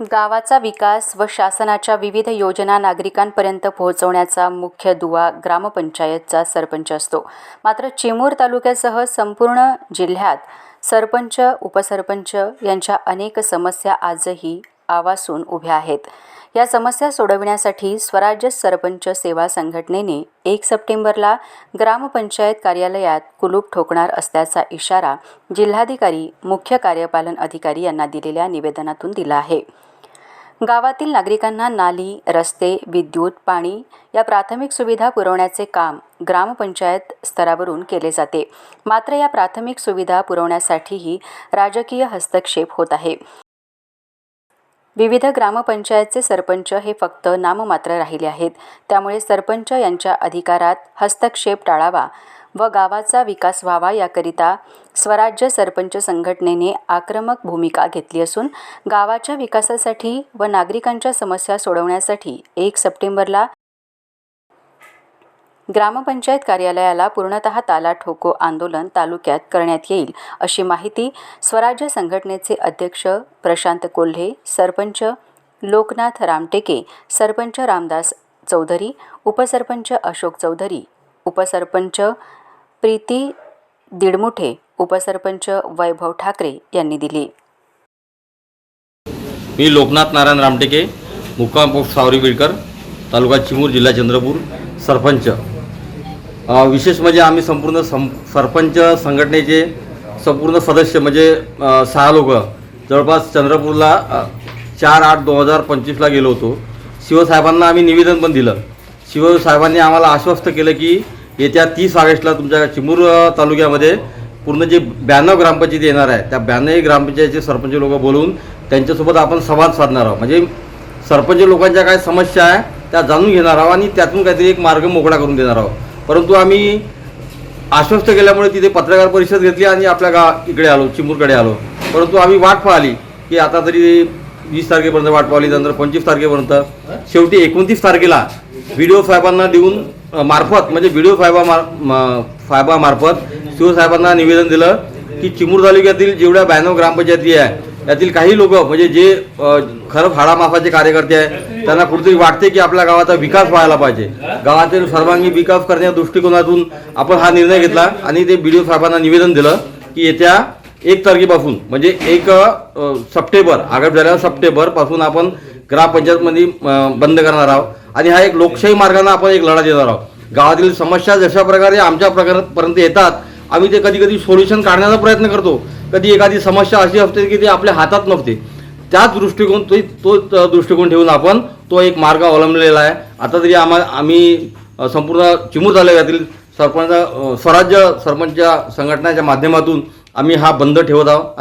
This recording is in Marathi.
गावाचा विकास व शासनाच्या विविध योजना नागरिकांपर्यंत पोहोचवण्याचा मुख्य दुवा ग्रामपंचायतचा सरपंच असतो. मात्र चिमूर तालुक्यासह संपूर्ण जिल्ह्यात सरपंच उपसरपंच यांच्या अनेक समस्या आजही आवासून उभ्या आहेत. या समस्या सोडविण्यासाठी स्वराज्य सरपंच सेवा संघटनेने एक सप्टेंबरला ग्रामपंचायत कार्यालयात कुलूप ठोकणार असल्याचा इशारा जिल्हाधिकारी मुख्य कार्यपालन अधिकारी यांना दिलेल्या निवेदनातून दिला आहे. गावातील नागरिकांना नाली रस्ते विद्युत पाणी या प्राथमिक सुविधा पुरवण्याचे काम ग्रामपंचायत स्तरावरून केले जाते. मात्र या प्राथमिक सुविधा पुरवण्यासाठीही राजकीय हस्तक्षेप होत आहे. विविध ग्रामपंचायतचे सरपंच हे फक्त नाममात्र राहिले आहेत. त्यामुळे सरपंच यांच्या अधिकारात हस्तक्षेप टाळावा व गावाचा विकास व्हावा याकरिता स्वराज्य सरपंच संघटनेने आक्रमक भूमिका घेतली असून गावाच्या विकासासाठी व नागरिकांच्या समस्या सोडवण्यासाठी एक सप्टेंबरला ग्रामपंचायत कार्यालयाला पूर्णतः ताला ठोको आंदोलन तालुक्यात करण्यात येईल अशी माहिती स्वराज्य संघटनेचे अध्यक्ष प्रशांत कोल्हे सरपंच लोकनाथ रामटेके सरपंच रामदास चौधरी उपसरपंच अशोक चौधरी उपसरपंच प्रीती दिडमुठे उपसरपंच वैभव ठाकरे यांनी दिली. मी लोकनाथ नारायण रामटेके मुक्काम पोस्ट सावरी बिडकर तालुका चिमूर जिल्हा चंद्रपूर सरपंच. विशेष म्हणजे आम्ही संपूर्ण सं सरपंच संघटनेचे संपूर्ण सदस्य म्हणजे सहा लोक. जवळपास चंद्रपूरला चार आठ दोन हजार पंचवीसला गेलो होतो. शिवसाहेबांना आम्ही निवेदन पण दिलं. शिवसाहेबांनी आम्हाला आश्वस्त केलं की येत्या तीस ऑगस्टला तुमच्या चिमूर तालुक्यामध्ये पूर्ण जे ब्याण्णव ग्रामपंचायती येणार आहे त्या ब्याण्णव ग्रामपंचायतीचे सरपंच लोक बोलवून त्यांच्यासोबत आपण संवाद साधणार आहोत. म्हणजे सरपंच लोकांच्या काय समस्या आहे त्या जाणून घेणार आहोत आणि त्यातून काहीतरी एक मार्ग मोकळा करून देणार आहोत. परंतु आम्ही आश्वस्त केल्यामुळे तिथे पत्रकार परिषद घेतली आणि आपल्या गाव इकडे आलो चिमूरकडे आलो. परंतु आम्ही वाट पाहिली की आता तरी वीस तारखेपर्यंत वाट पाहिली नंतर पंचवीस तारखेपर्यंत. शेवटी एकोणतीस तारखेला व्हिडिओ साहेबांना देऊन मार्फत म्हणजे व्हिडिओ फायबा मार म- शिवसाहेबांना निवेदन दिलं की चिमूर तालुक्यातील जेवढ्या ब्याण्णव ग्रामपंचायती आहे यातील काही लोक म्हणजे जे खरं फाडामाफाचे कार्यकर्ते आहे त्यांना कुठेतरी वाटते की आपल्या गावाचा विकास व्हायला पाहिजे. गावातील सर्वांगीण विकास करण्या दृष्टिकोनातून आपण हा निर्णय घेतला आणि ते बी डी ओ साहेबांना निवेदन दिलं की येत्या एक तारखेपासून म्हणजे एक सप्टेंबर आगामी झाल्यावर सप्टेंबरपासून आपण ग्रामपंचायतमध्ये बंद करणार आहोत. आणि हा एक लोकशाही मार्गाने आपण एक लढा देणार आहोत. गावातील समस्या जशा प्रकारे आमच्या प्रकारापर्यंत येतात आम्ही ते कधी कधी सोल्युशन काढण्याचा प्रयत्न करतो. कधी एखादी समस्या अशी असते की ती आपल्या हातात नसते त्याच दृष्टिकोन तो तो दृष्टिकोन ठेवून आपण तो एक मार्ग अवलंबलेला आहे. आता तरी आम्हा आम्ही संपूर्ण चिमूर तालुक्यातील सरपंच स्वराज्य सरपंच संघटनेच्या माध्यमातून आम्ही हा बंद ठेवत आहोत. आणि